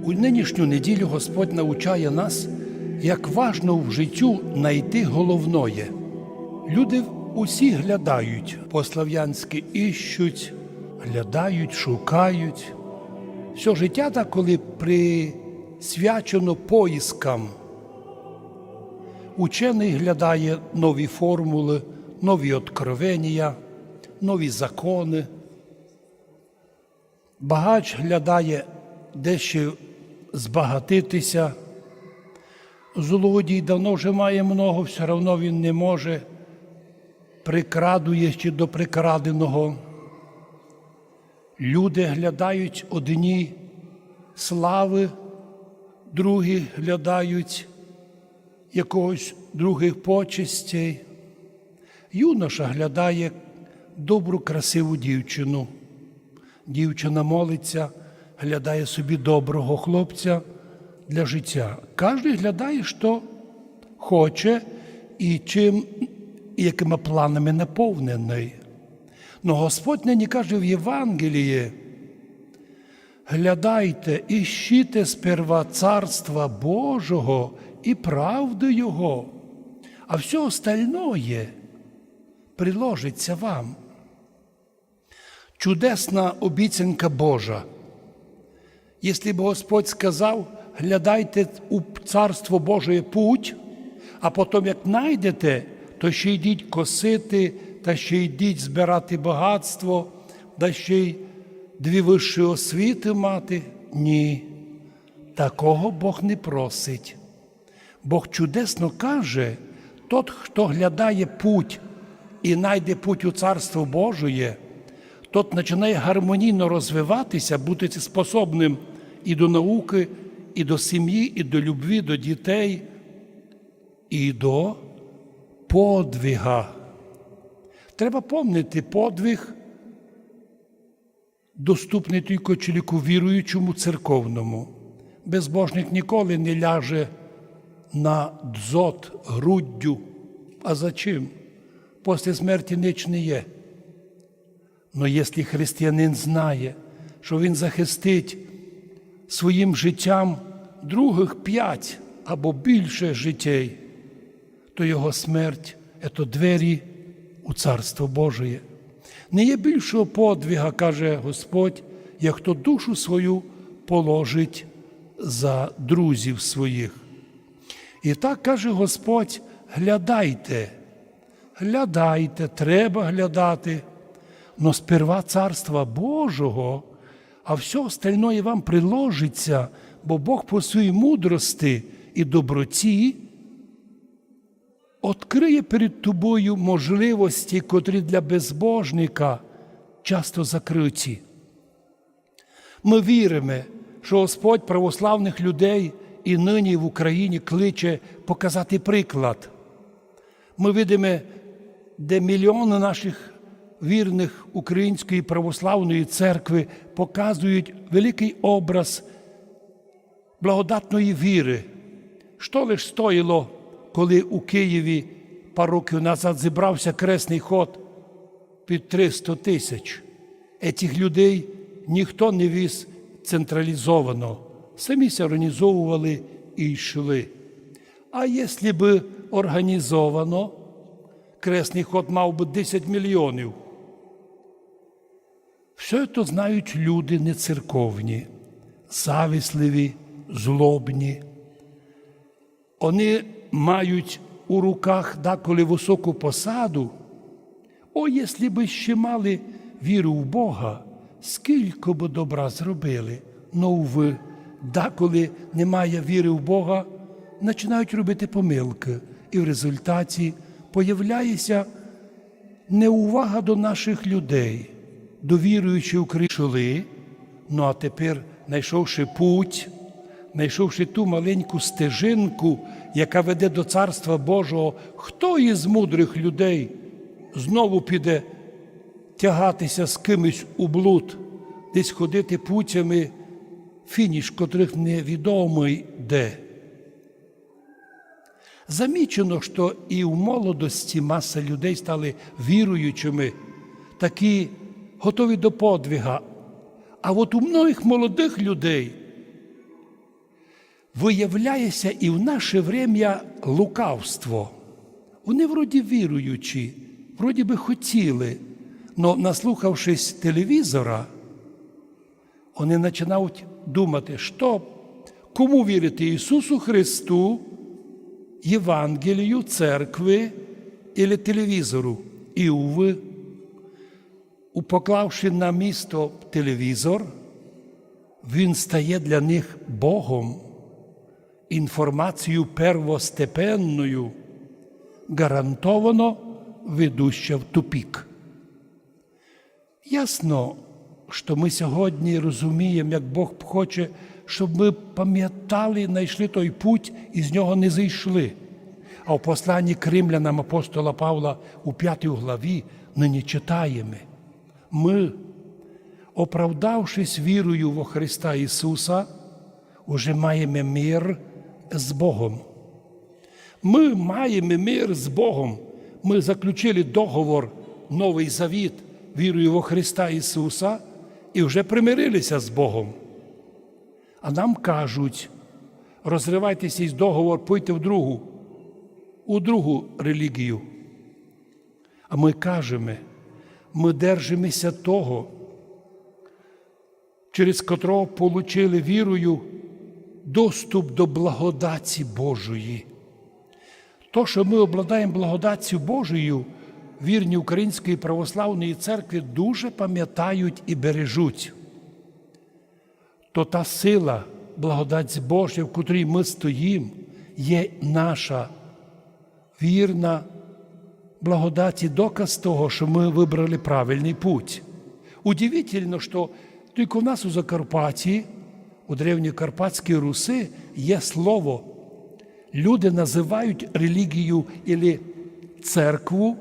У нинішню неділю Господь навчає нас, як важно в життю знайти головноє. Люди усі глядають, по-слав'янськи іщуть, глядають, шукають. Все життя так, коли присвячено поїскам. Учений глядає нові формули, нові откровення, нові закони. Багач глядає дещо збагатитися. Злодій давно вже має много, все одно він не може, прикрадує ще до прикраденого. Люди глядають одні слави, другі глядають якогось других почестей. Юноша глядає добру, красиву дівчину. Дівчина молиться, глядає собі доброго хлопця для життя. Кожен глядає, що хоче і чим, і якими планами наповнений. Но Господь нині каже в Євангелії, глядайте, іщите сперва царства Божого і правду Його, а все остальное приложиться вам. Чудесна обіцянка Божа. Якщо б Господь сказав, глядайте у Царство Боже путь, а потім, як знайдете, то ще йдіть косити, та ще йдіть збирати багатство, та ще й дві вищі освіти мати. Ні, такого Бог не просить. Бог чудесно каже, тот, хто глядає путь і знайде путь у Царство Божоє, тот починає гармонійно розвиватися, бути способним і до науки, і до сім'ї, і до любві, до дітей, і до подвига. Треба пам'ятати подвиг, доступний тільки чоловіку віруючому церковному. Безбожник ніколи не ляже на дзот груддю. А за чим? Після смерті ніч не є. Но якщо християнин знає, що він захистить своїм життям других п'ять або більше життей, то його смерть це двері у Царство Божє. Не є більшого подвига, каже Господь, як хто душу свою положить за друзів своїх. І так каже Господь: глядайте, глядайте, треба глядати, но сперва Царства Божого, а все остальное вам приложиться, бо Бог по своїй мудрості і доброті відкриє перед тобою можливості, котрі для безбожника часто закриті. Ми віримо, що Господь православних людей і нині в Україні кличе показати приклад. Ми видимо, де мільйони наших вірних Української православної церкви показують великий образ благодатної віри. Що лиш стоїло, коли у Києві пару років назад зібрався кресний ход під 300 тисяч. Етих людей ніхто не віз централізовано, самі організовували і йшли. А якщо б організовано, кресний ход мав би 10 мільйонів. Все це знають люди нецерковні, завісливі, злобні. Вони мають у руках деколи високу посаду. О, якщо б ще мали віру в Бога, скільки б добра зробили, но ви, деколи немає віри в Бога, починають робити помилки, і в результаті появляється неувага до наших людей, до віруючи в Кришли, ну а тепер, знайшовши путь, знайшовши ту маленьку стежинку, яка веде до Царства Божого, хто із мудрих людей знову піде тягатися з кимось у блуд, десь ходити путями, фініш котрих невідомий де. Замічено, що і в молодості маса людей стали віруючими, такі готові до подвига. А от у многих молодих людей виявляється і в наше время лукавство. Вони вроді віруючі, вроді би хотіли, але наслухавшись телевізора, вони починають думати, що кому вірити Ісусу Христу, Євангелію, церкви або телевізору. І уви, упоклавши на місто телевізор, він стає для них Богом, інформацією первостепенною, гарантовано ведуща в тупік. Ясно, що ми сьогодні розуміємо, як Бог хоче, щоб ми пам'ятали, знайшли той путь і з нього не зійшли. А в посланні Кримлянам апостола Павла у п'ятій главі нині читаємо. Ми, оправдавшись вірою во Христа Ісуса, уже маємо мир з Богом. Ми маємо мир з Богом. Ми заключили договор, Новий Завіт, вірою во Христа Ісуса, і вже примирилися з Богом. А нам кажуть, розривайтеся із договор, пойте в другу, у другу релігію. А ми кажемо, ми держимося того, через котрого получили вірою доступ до благодаті Божої. То, що ми обладаємо благодаттю Божою, вірні Української православної церкви дуже пам'ятають і бережуть. То та сила, благодать Божа, в котрій ми стоїмо, є наша вірна благодаті доказ того, що ми вибрали правильний путь. Удивительно, що тільки в нас у Закарпатті, у древньокарпатській Руси, є слово. Люди називають релігію або церкву,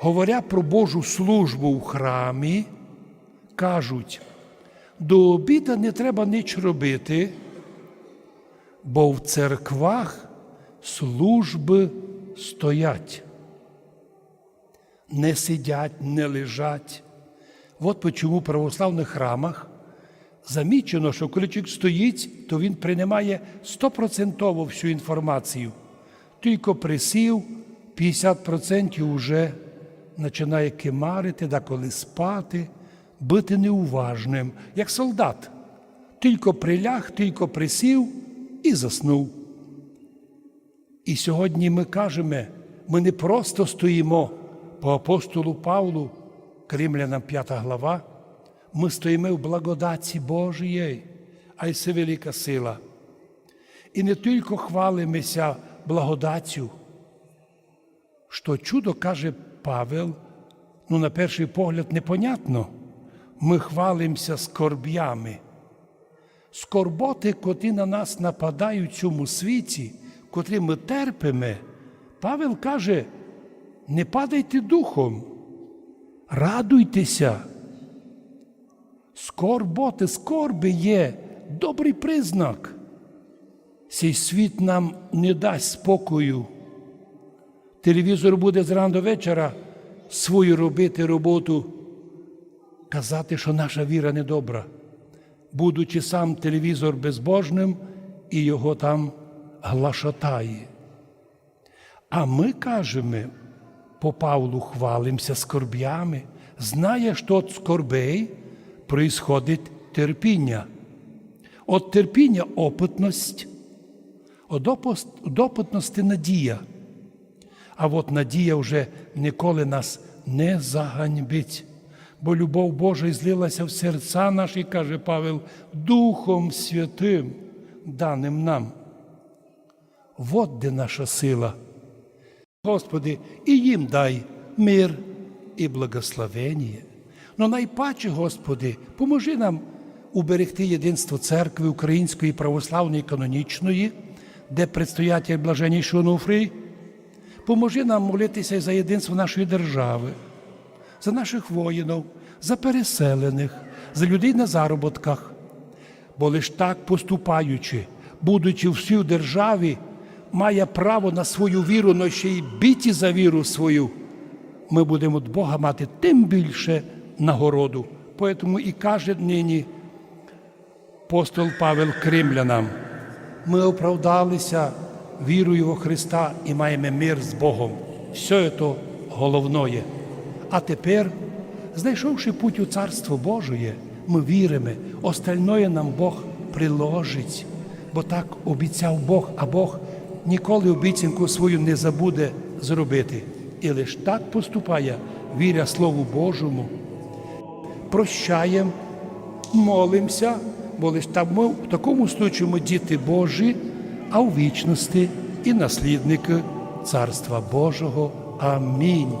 говоря про Божу службу в храмі, кажуть, до обіда не треба ніч робити, бо в церквах служби стоять. Не сидять, не лежать. От почому в православних храмах замічено, що коли чоловік стоїть, то він приймає стопроцентово всю інформацію. Тільки присів, 50% вже починає кимарити, деколи спати, бути неуважним, як солдат. Тільки приляг, тільки присів і заснув. І сьогодні ми кажемо, ми не просто стоїмо по апостолу Павлу, Кримлянам 5 глава, ми стоїмо в благодаті Божої, а й це велика сила. І не тільки хвалимося благодаттю, що чудо каже Павел, ну, на перший погляд, непонятно. Ми хвалимося скорб'ями. Скорботи, котрі на нас нападають в цьому світі, котрі ми терпимо, Павел каже: не падайте духом, радуйтеся. Скорботи, скорби є добрий признак. Цей світ нам не дасть спокою. Телевізор буде зрана до вечора свою робити роботу, казати, що наша віра недобра, будучи сам телевізор безбожним і його там глашатає. А ми кажемо, по Павлу хвалимося скорбями, знає, що від скорбей происходить терпіння. От терпіння опитність, от опитності надія. А от надія вже ніколи нас не заганьбить, бо любов Божа злилася в серця наші, каже Павел, Духом Святим, даним нам. Вот де наша сила. Господи, і їм дай мир і благословення. Но найпаче, Господи, поможи нам уберегти єдинство церкви Української православної канонічної, де предстоятель блаженніший Онуфрій. Поможи нам молитися за єдинство нашої держави, за наших воїнів, за переселених, за людей на заробітках. Бо лиш так поступаючи, будучи всі в державі, має право на свою віру, но ще й біті за віру свою, ми будемо від Бога мати тим більше нагороду. Поэтому і каже нині Апостол Павел Кримлянам. Ми оправдалися вірою во Христа і маємо мир з Богом. Все це головне. А тепер, знайшовши путь у Царство Божоє, ми віримо, остальное нам Бог приложить, бо так обіцяв Бог, а Бог ніколи обіцянку свою не забуде зробити. І лише так поступає, віря Слову Божому, прощаємо, молимося, бо лише там в такому случаю ми діти Божі, а у вічності і наслідники Царства Божого. Амінь.